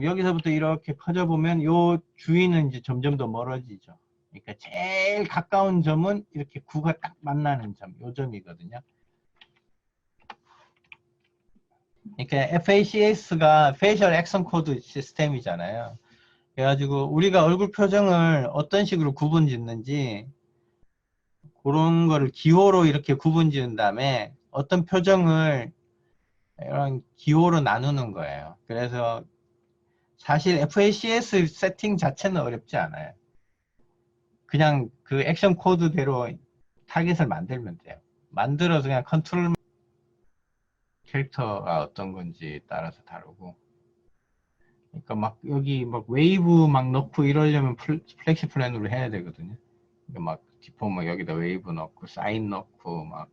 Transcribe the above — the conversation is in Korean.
여기서부터 이렇게 커져보면 요 주위는 이제 점점 더 멀어지죠. 그러니까 제일 가까운 점은 이렇게 구가 딱 만나는 점, 요 점이거든요. 그러니까 FACS가 Facial Action Code 시스템이잖아요. 그래가지고 우리가 얼굴 표정을 어떤 식으로 구분 짓는지 그런 거를 기호로 이렇게 구분 지은 다음에 어떤 표정을 이런 기호로 나누는 거예요. 그래서 사실 FACS 세팅 자체는 어렵지 않아요. 그냥 그 액션 코드대로 타겟을 만들면 돼요. 만들어서 그냥 컨트롤 캐릭터가 어떤 건지 따라서 다르고. 그러니까 막 여기 막 웨이브 막 넣고 이러려면 플- 플렉시 플랜으로 해야 되거든요. 그러니까 막 디포머 여기다 웨이브 넣고 사인 넣고 막